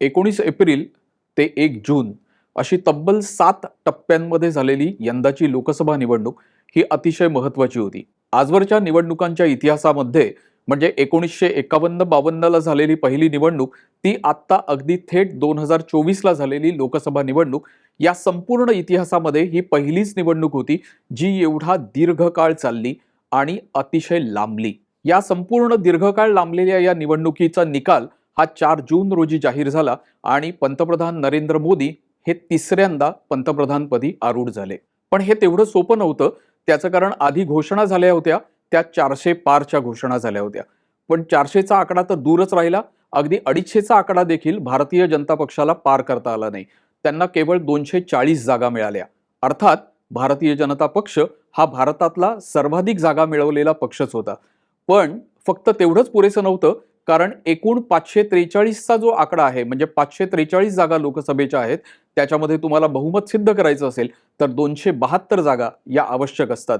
एकोणीस एप्रिल ते एक जून अशी तब्बल सात टप्प्यांमध्ये झालेली यंदाची लोकसभा निवडणूक ही अतिशय महत्त्वाची होती. आजवरच्या निवडणुकांच्या इतिहासामध्ये म्हणजे एकोणीसशे एकावन्न बावन्नला झालेली पहिली निवडणूक ती आत्ता अगदी थेट दोन हजार चोवीसला झालेली लोकसभा निवडणूक या संपूर्ण इतिहासामध्ये ही पहिलीच निवडणूक होती जी एवढा दीर्घकाळ चालली आणि अतिशय लांबली. या संपूर्ण दीर्घकाळ लांबलेल्या या निवडणुकीचा निकाल हा चार जून रोजी जाहीर झाला आणि पंतप्रधान नरेंद्र मोदी हे तिसऱ्यांदा पंतप्रधानपदी आरूढ झाले. पण हे तेवढं सोपं नव्हतं. त्याचं कारण आधी घोषणा झाल्या होत्या त्या चारशे पारच्या घोषणा झाल्या होत्या. पण चारशेचा आकडा तर दूरच राहिला. अगदी अडीचशेचा आकडा देखील भारतीय जनता पक्षाला पार करता आला नाही. त्यांना केवळ दोनशे चाळीस जागा मिळाल्या. अर्थात भारतीय जनता पक्ष हा भारतातला सर्वाधिक जागा मिळवलेला पक्षच होता. पण फक्त तेवढंच पुरेसं नव्हतं. कारण एकूण पाचशे त्रेचाळीसचा जो आकडा आहे म्हणजे पाचशे त्रेचाळीस जागा लोकसभेच्या आहेत त्याच्यामध्ये तुम्हाला बहुमत सिद्ध करायचं असेल तर दोनशे बहात्तर जागा या आवश्यक असतात.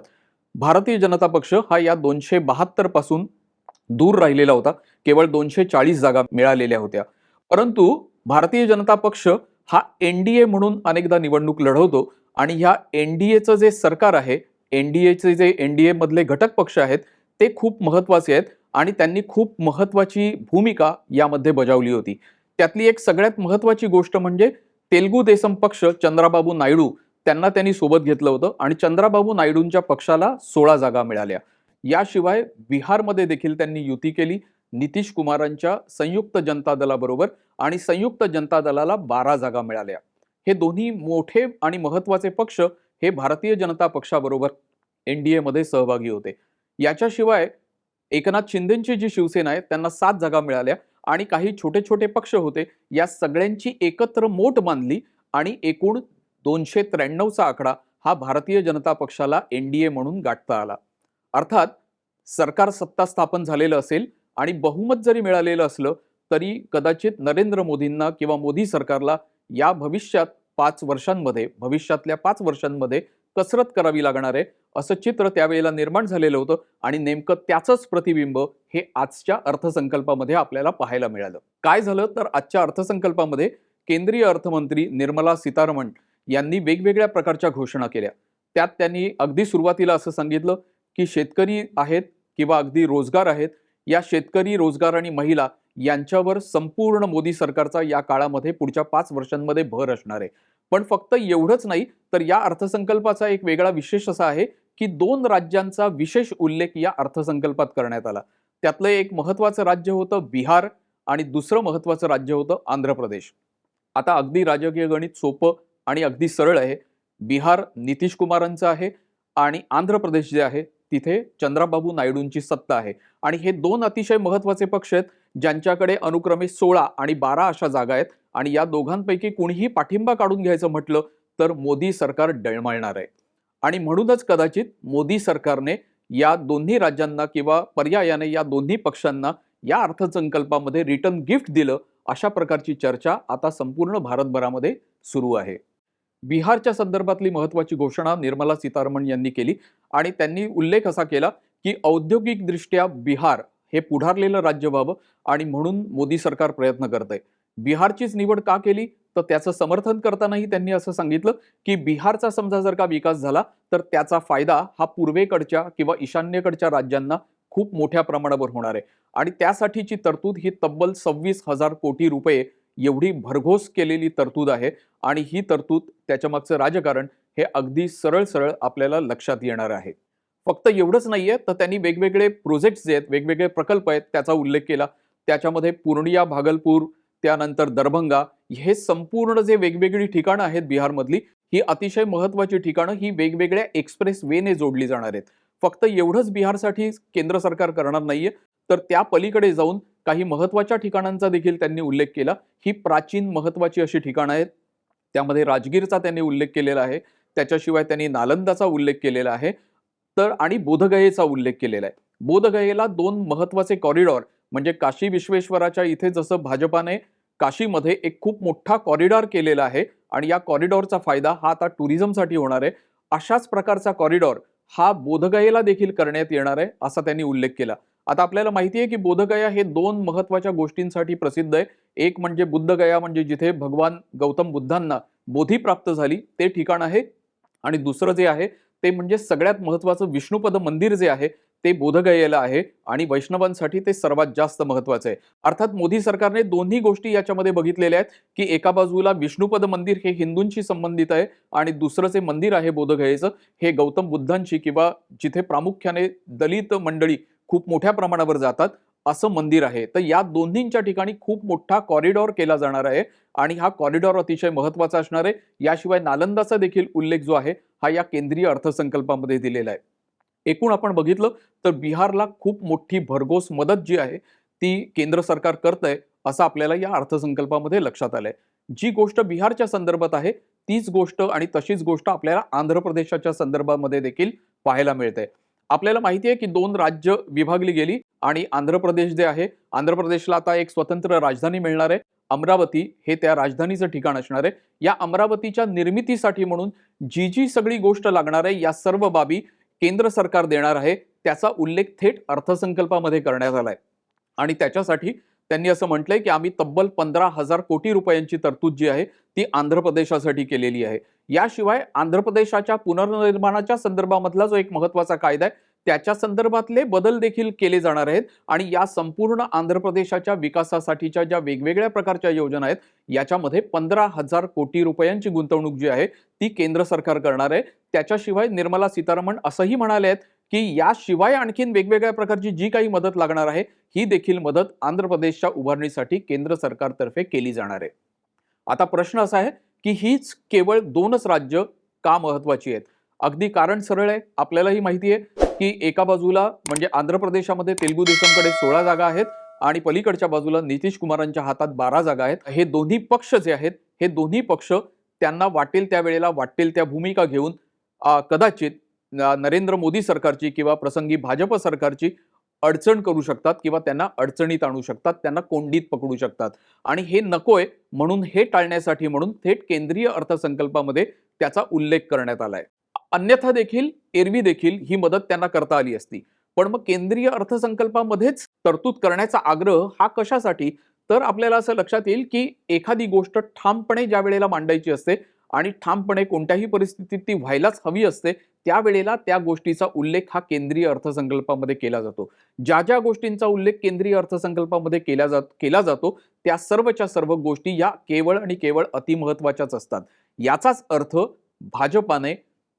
भारतीय जनता पक्ष हा या दोनशे बहात्तरपासून दूर राहिलेला होता. केवळ दोनशे चाळीस जागा मिळालेल्या होत्या. परंतु भारतीय जनता पक्ष हा एन डी ए म्हणून अनेकदा निवडणूक लढवतो आणि ह्या एन डी एचं जे सरकार आहे एन डी एचे जे एन डी एमधले घटक पक्ष आहेत ते खूप महत्त्वाचे आहेत. आणि त्यांनी खूप महत्त्वाची भूमिका यामध्ये बजावली होती. त्यातली एक सगळ्यात महत्त्वाची गोष्ट म्हणजे तेलगू देसम पक्ष चंद्राबाबू नायडू त्यांना त्यांनी सोबत घेतलं होतं आणि चंद्राबाबू नायडूंच्या पक्षाला सोळा जागा मिळाल्या. याशिवाय बिहारमध्ये देखील त्यांनी युती केली नितीश कुमारांच्या संयुक्त जनता दलाबरोबर आणि संयुक्त जनता दलाला बारा जागा मिळाल्या. हे दोन्ही मोठे आणि महत्त्वाचे पक्ष हे भारतीय जनता पक्षाबरोबर एन डी एमध्ये सहभागी होते. याच्याशिवाय एकनाथ शिंदेची जी शिवसेना आहे त्यांना सात जागा मिळाल्या आणि काही छोटे छोटे पक्ष होते. या सगळ्यांची एकत्र मोठ बांधली आणि एकूण दोनशे त्र्याण्णवचा आकडा हा भारतीय जनता पक्षाला एन डी ए म्हणून गाठता आला. अर्थात सरकार सत्ता स्थापन झालेलं असेल आणि बहुमत जरी मिळालेलं असलं तरी कदाचित नरेंद्र मोदींना किंवा मोदी सरकारला या भविष्यात पाच वर्षांमध्ये भविष्यातल्या पाच वर्षांमध्ये कसरत करावी लागणार आहे असं चित्र त्यावेळेला निर्माण झालेलं होतं आणि नेमकं त्याचंच प्रतिबिंब हे आजच्या अर्थसंकल्पामध्ये आपल्याला पाहायला मिळालं. काय झालं? तर आजच्या अर्थसंकल्पामध्ये केंद्रीय अर्थमंत्री निर्मला सीतारमण यांनी वेगवेगळ्या प्रकारच्या घोषणा केल्या. त्यात त्यांनी अगदी सुरुवातीला असं सांगितलं की शेतकरी आहेत किंवा अगदी रोजगार आहेत या शेतकरी रोजगार आणि महिला यांच्यावर संपूर्ण मोदी सरकारचा या काळामध्ये पुढच्या पाच वर्षांमध्ये भर असणार आहे. पण फक्त एवढंच नाही तर या अर्थसंकल्पाचा एक वेगळा विशेष असा आहे की दोन राज्यांचा विशेष उल्लेख या अर्थसंकल्पात करण्यात आला. त्यातलं एक महत्त्वाचं राज्य होतं बिहार आणि दुसरं महत्त्वाचं राज्य होतं आंध्र प्रदेश. आता अगदी राजकीय गणित सोपं आणि अगदी सरळ आहे. बिहार नितीश कुमारांचं आहे आणि आंध्र प्रदेश जे आहे तिथे चंद्राबाबू नायडूंची सत्ता आहे. आणि हे दोन अतिशय महत्त्वाचे पक्ष आहेत ज्यांच्याकडे अनुक्रमे सोळा आणि बारा अशा जागा आहेत आणि या दोघांपैकी कुणीही पाठिंबा काढून घ्यायचं म्हटलं तर मोदी सरकार डळमळणार आहे. आणि म्हणूनच कदाचित मोदी सरकारने या दोन्ही राज्यांना किंवा पर्यायाने या दोन्ही पक्षांना या अर्थसंकल्पामध्ये रिटर्न गिफ्ट दिलं अशा प्रकारची चर्चा आता संपूर्ण भारतभरामध्ये सुरू आहे. बिहारच्या संदर्भातली महत्त्वाची घोषणा निर्मला सीतारमण यांनी केली आणि त्यांनी उल्लेख असा केला की औद्योगिकदृष्ट्या बिहार हे पुढारलेलं राज्य व्हावं आणि म्हणून मोदी सरकार प्रयत्न करत आहे बिहारचीच निवड का केली? तर त्याचं समर्थन करतानाही त्यांनी असं सांगितलं की बिहारचा समजा जर का विकास झाला तर त्याचा फायदा हा पूर्वेकडच्या किंवा ईशान्येकडच्या राज्यांना खूप मोठ्या प्रमाणावर होणार आहे. आणि त्यासाठीची तरतूद ही तब्बल सव्वीस हजार कोटी रुपये एवढी भरघोस केलेली तरतूद आहे. आणि ही तरतूद त्याच्यामागचं राजकारण हे अगदी सरळ सरळ आपल्याला लक्षात येणार आहे. फक्त एवढंच नाहीये तर त्यांनी वेगवेगळे प्रोजेक्ट्स जे आहेत वेगवेगळे प्रकल्प आहेत त्याचा उल्लेख केला. त्याच्यामध्ये पूर्णिया भागलपूर त्यानंतर दरभंगा हे संपूर्ण जे वेगवेगळी ठिकाणं आहेत बिहारमधली ही अतिशय महत्त्वाची ठिकाणं ही वेगवेगळ्या एक्सप्रेस वेने जोडली जाणार आहेत. फक्त एवढंच बिहारसाठी केंद्र सरकार करणार नाहीये. तर त्या पलीकडे जाऊन काही महत्त्वाच्या ठिकाणांचा देखील त्यांनी उल्लेख केला. ही प्राचीन महत्त्वाची अशी ठिकाणं आहेत. त्यामध्ये राजगीरचा त्यांनी उल्लेख केलेला आहे. त्याच्याशिवाय त्यांनी नालंदाचा उल्लेख केलेला आहे. तर आणि बोधगयेचा उल्लेख केलेला आहे. बोधगयेला दोन महत्त्वाचे कॉरिडॉर म्हणजे काशी विश्वेश्वराच्या इथे जसं भाजपाने काशीमध्ये एक खूप मोठा कॉरिडॉर केलेला आहे आणि या कॉरिडॉरचा फायदा हा आता टुरिझमसाठी होणार आहे. अशाच प्रकारचा कॉरिडॉर हा बोधगयेला देखील करण्यात येणार आहे असा त्यांनी उल्लेख केला. आता आपल्याला माहिती आहे की बोधगया हे दोन महत्त्वाच्या गोष्टींसाठी प्रसिद्ध आहे. एक म्हणजे बुद्धगया म्हणजे जिथे भगवान गौतम बुद्धांना बोधी प्राप्त झाली ते ठिकाण आहे. आणि दुसरं जे आहे ते म्हणजे सगळ्यात महत्वाचं विष्णुपद मंदिर जे आहे ते बोधगयेला आहे आणि वैष्णवांसाठी ते सर्वात जास्त महत्वाचं आहे. अर्थात मोदी सरकारने दोन्ही गोष्टी याच्यामध्ये बघितलेल्या आहेत की एका बाजूला विष्णुपद मंदिर हे हिंदूंशी संबंधित आहे आणि दुसरं जे मंदिर आहे बोधगयेचं हे गौतम बुद्धांशी किंवा जिथे प्रामुख्याने दलित मंडळी खूप मोठ्या प्रमाणावर जातात असं मंदिर आहे. तर या दोन्हींच्या ठिकाणी खूप मोठा कॉरिडॉर केला जाणार आहे आणि हा कॉरिडॉर अतिशय महत्त्वाचा असणार आहे. याशिवाय नालंदाचा देखील उल्लेख जो आहे हा या केंद्रीय अर्थसंकल्पामध्ये दिलेला आहे. एकूण आपण बघितलं तर बिहारला खूप मोठी भरघोस मदत जी आहे ती केंद्र सरकार करत आहे असं आपल्याला या अर्थसंकल्पामध्ये लक्षात आलंय. जी गोष्ट बिहारच्या संदर्भात आहे तीच गोष्ट आणि तशीच गोष्ट आपल्याला आंध्र प्रदेशाच्या संदर्भामध्ये देखील पाहायला मिळते. आपल्याला माहिती आहे की दोन राज्य विभागली गेली आणि आंध्र प्रदेश जे आहे आंध्र प्रदेशला आता एक स्वतंत्र राजधानी मिळणार आहे. अमरावती हे त्या राजधानीचं ठिकाण असणार आहे. या अमरावतीच्या निर्मितीसाठी म्हणून जी जी सगळी गोष्ट लागणार आहे या सर्व बाबी केंद्र सरकार देणार आहे त्याचा उल्लेख थेट अर्थसंकल्पामध्ये करण्यात आलाय. आणि त्याच्यासाठी त्यांनी असं म्हटलंय की आम्ही तब्बल पंधरा हजार कोटी रुपयांची तरतूद जी आहे ती आंध्र प्रदेशासाठी केलेली आहे. याशिवाय आंध्र प्रदेशाच्या पुनर्निर्माणाच्या संदर्भामधला जो एक महत्त्वाचा कायदा आहे त्याच्या संदर्भातले बदल देखील केले जाणार आहेत. आणि या संपूर्ण आंध्र प्रदेशाच्या विकासासाठीच्या ज्या वेगवेगळ्या प्रकारच्या योजना आहेत याच्यामध्ये पंधरा हजार कोटी रुपयांची गुंतवणूक जी आहे ती केंद्र सरकार करणार आहे. त्याच्याशिवाय निर्मला सीतारामन असंही म्हणाले आहेत की याशिवाय आणखीन वेगवेगळ्या प्रकारची जी काही मदत लागणार आहे ही देखील मदत आंध्र प्रदेशच्या उभारणीसाठी केंद्र सरकारतर्फे केली जाणार आहे. आता प्रश्न असा आहे की हीच केवळ दोनच राज्य का महत्वाची आहेत? अगदी कारण सरळ आहे आपल्यालाही माहिती आहे. की एका बाजूला म्हणजे आंध्र प्रदेशामध्ये तेलुगू देशमकडे सोळा जागा आहेत आणि पलीकडच्या बाजूला नितीश कुमारांच्या हातात बारा जागा आहेत. हे दोन्ही पक्ष जे आहेत हे दोन्ही पक्ष त्यांना वाटेल त्या वेळेला वाटेल त्या भूमिका घेऊन कदाचित नरेंद्र मोदी सरकारची किंवा प्रसंगी भाजप सरकारची अडचण करू शकतात किंवा त्यांना अडचणीत आणू शकतात त्यांना कोंडीत पकडू शकतात. आणि हे नकोय म्हणून हे टाळण्यासाठी म्हणून थेट केंद्रीय अर्थसंकल्पामध्ये त्याचा उल्लेख करण्यात आलाय. अन्यथा देखील एरवी देखील ही मदत त्यांना करता आली असती. पण मग केंद्रीय अर्थसंकल्पामध्येच तरतूद करण्याचा आग्रह हा कशासाठी? तर आपल्याला असं लक्षात येईल की एखादी गोष्ट ठामपणे ज्या वेळेला मांडायची असते आणि ठामपणे कोणत्याही परिस्थितीत ती व्हायलाच हवी असते त्यावेळेला त्या गोष्टीचा उल्लेख हा केंद्रीय अर्थसंकल्पामध्ये केला जातो. ज्या ज्या गोष्टींचा उल्लेख केंद्रीय अर्थसंकल्पामध्ये केला जात केला जातो त्या सर्वच्या सर्व गोष्टी या केवळ आणि केवळ अतिमहत्वाच्याच असतात. याचाच अर्थ भाजपाने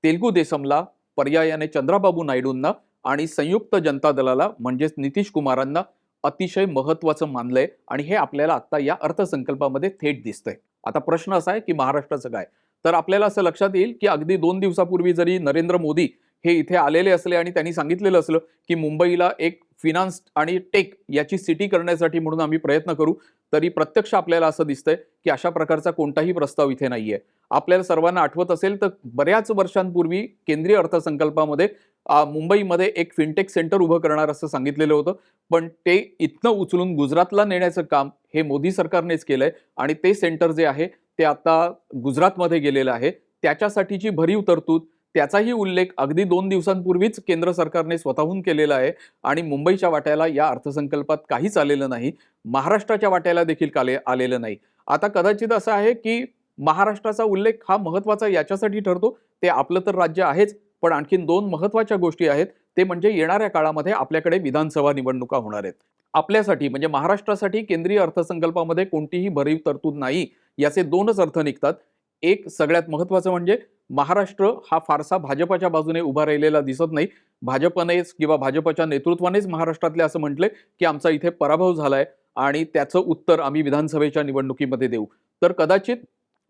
तेलगू देसमला पर्यायाने चंद्राबाबू नायडूंना आणि संयुक्त जनता दलाला म्हणजेच नितीश कुमारांना अतिशय महत्वाचं मानलंय आणि हे आपल्याला आता या अर्थसंकल्पामध्ये थेट दिसतंय. आता प्रश्न असा आहे की महाराष्ट्राचं काय? तर आपल्याला असं लक्षात येईल की अगदी दोन दिवसापूर्वी जरी नरेंद्र मोदी हे इथे आलेले असले आणि त्यांनी सांगितलेलं असलं की मुंबईला एक फिनान्स आणि टेक याची सिटी करण्यासाठी म्हणून आम्ही प्रयत्न करू तरी प्रत्यक्ष आपल्याला असं दिसतंय की अशा प्रकारचा कोणताही प्रस्ताव इथे नाहीये. आपल्याला सर्वांना आठवत असेल तर बऱ्याच वर्षांपूर्वी केंद्रीय अर्थसंकल्पामध्ये मुंबईमध्ये एक फिनटेक सेंटर उभं करणार असं सांगितलेलं होतं. पण ते इथनं उचलून गुजरातला नेण्याचं काम हे मोदी सरकारनेच केलंय आणि ते सेंटर जे आहे ते आता गुजरातमध्ये गेलेलं आहे. त्याच्यासाठीची भरीव तरतूद त्याचाही उल्लेख अगदी दोन दिवसांपूर्वीच केंद्र सरकारने स्वतःहून केलेला आहे आणि मुंबईच्या वाट्याला या अर्थसंकल्पात काहीच आलेलं नाही. महाराष्ट्राच्या वाट्याला देखील काले आलेलं नाही. आता कदाचित असं आहे की महाराष्ट्राचा उल्लेख हा महत्त्वाचा याच्यासाठी ठरतो. ते आपलं तर राज्य आहेच पण आणखीन दोन महत्त्वाच्या गोष्टी आहेत. ते म्हणजे येणाऱ्या काळामध्ये आपल्याकडे विधानसभा निवडणुका होणार आहेत. आपल्यासाठी म्हणजे महाराष्ट्रासाठी केंद्रीय अर्थसंकल्पामध्ये कोणतीही भरीव तरतूद नाही याचे दोनच अर्थ निघतात. एक सगळ्यात महत्वाचं म्हणजे महाराष्ट्र हा फारसा भाजपाच्या बाजूने उभा राहिलेला दिसत नाही. भाजपनेच किंवा भाजपच्या नेतृत्वानेच महाराष्ट्रातले असं म्हटले की आमचा इथे पराभव झालाय आणि त्याचं उत्तर आम्ही विधानसभेच्या निवडणुकीमध्ये देऊ. तर कदाचित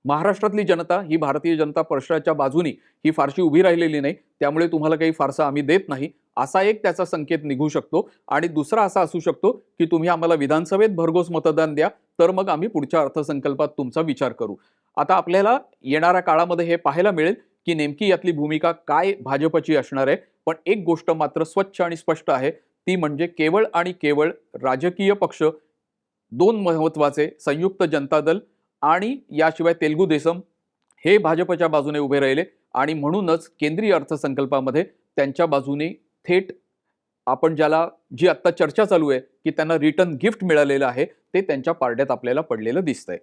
महाराष्ट्रातली जनता ही भारतीय जनता पक्षाच्या बाजूनी ही फारशी उभी राहिलेली नाही. त्यामुळे तुम्हाला काही फारसा आम्ही देत नाही. असा एक त्याचा संकेत निघू शकतो. आणि दुसरा असा असू शकतो की तुम्ही आम्हाला विधानसभेत भरघोस मतदान द्या तर मग आम्ही पुढच्या अर्थसंकल्पात तुमचा विचार करू. आता आपल्याला येणाऱ्या काळामध्ये हे पाहायला मिळेल की नेमकी यातली भूमिका काय भाजपची असणार आहे. पण एक गोष्ट मात्र स्वच्छ आणि स्पष्ट आहे. ती म्हणजे केवळ आणि केवळ राजकीय पक्ष दोन महत्त्वाचे संयुक्त जनता दल आणि याशिवाय तेलगू देसम हे भाजपच्या बाजूने उभे राहिले आणि म्हणूनच केंद्रीय अर्थसंकल्पामध्ये त्यांच्या बाजूने थेट आपण ज्याला जी आत्ता चर्चा चालू आहे की त्यांना रिटर्न गिफ्ट मिळालेलं आहे ते त्यांच्या पारड्यात आपल्याला पडलेलं दिसतंय.